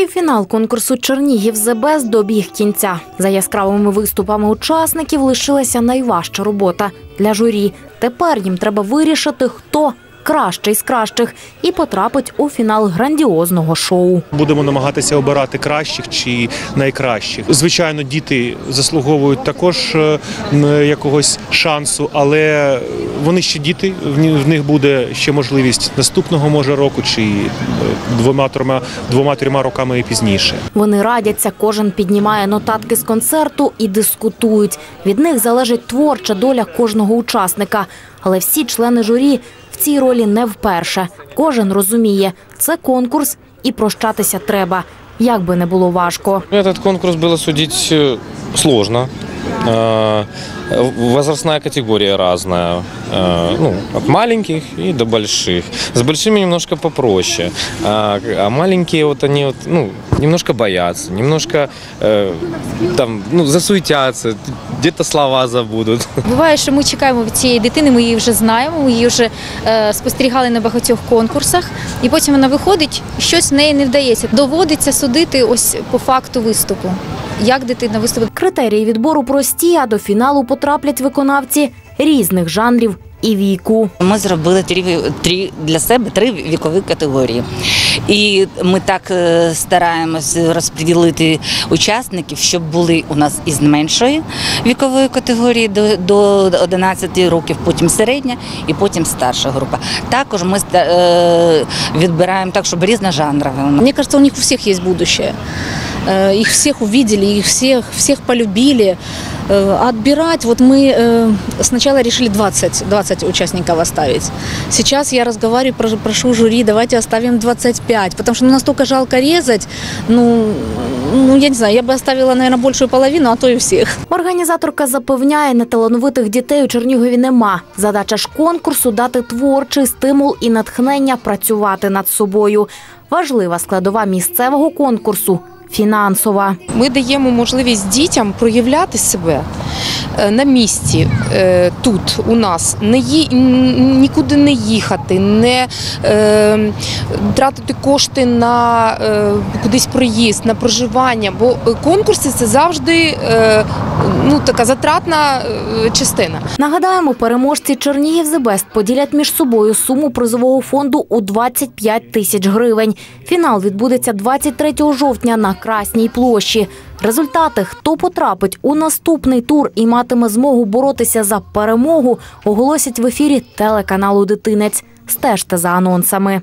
Півфінал конкурсу Чернігів «The Best» добіг кінця. За яскравими виступами учасників лишилася найважча робота для журі. Тепер їм треба вирішити, хто кращий з кращих і потрапить у фінал грандіозного шоу. Будемо намагатися обирати кращих чи найкращих. Звичайно, діти заслуговують також е, якогось шансу, але вони ще діти. в них буде ще можливість наступного може року чи е, двома трьома двома трьома роками і пізніше. Вони радяться, кожен піднімає нотатки з концерту і дискутують. Від них залежить творча доля кожного учасника. Але всі члени журі цій ролі не вперше. Кожен розуміє, це конкурс і прощатися треба, як би не було важко. Этот конкурс было судить э, сложно. Э, Возрастная категория разная. Э, Ну, от маленьких и до больших. С большими немножко попроще. А а маленькие вот они вот, ну, немножко боятся, немножко э, там, ну, засуетятся, где-то слова забудут. Буває, що ми чекаємо від цієї дитини, ми її вже знаємо, ми її вже е, спостерігали на багатьох конкурсах, і потім вона виходить, і щось в неї не вдається. Доводиться судити ось по факту виступу. Як дитина виступить. Критерії відбору прості, а до фіналу потраплять виконавці різних жанрів і віку. Ми зробили три, три для себе три вікові категорії. І ми так е, стараємось розподілити учасників, щоб були у нас із меншої вікової категорії до, до 11 років, потім середня і потім старша група. Також ми е, відбираємо так, щоб різножанрові. Мне кажется, у них у всех есть будущее. Э, Их всех увидели, их всех, всех полюбили. Э, а Отбирать, вот мы э, сначала решили 20, 20 участников оставить. Сейчас я разговариваю, прошу- прошу жюри, давайте оставим 25, потому что ну, настолько жалко резать, ну, ну, я не знаю, я бы оставила, наверное, большую половину, а то и всех. Організаторка запевняє, неталановитих дітей у Чернігові нема. Задача ж конкурсу дати творчий стимул і натхнення працювати над собою. Важлива складова місцевого конкурсу фінансова. Ми даємо можливість дітям проявляти себе е, на місці е, тут у нас, не ї, нікуди не їхати, не е, тратити кошти на е, кудись проїзд, на проживання. Бо конкурси це завжди е, ну, така затратна е, частина. Нагадаємо, переможці Чернігів «The Best» поділять між собою суму призового фонду у 25 тисяч гривень. Фінал відбудеться 23 жовтня на Красній площі. Результати, хто потрапить у наступний тур і матиме змогу боротися за перемогу, оголосять в ефірі телеканалу Дитинець. Стежте за анонсами.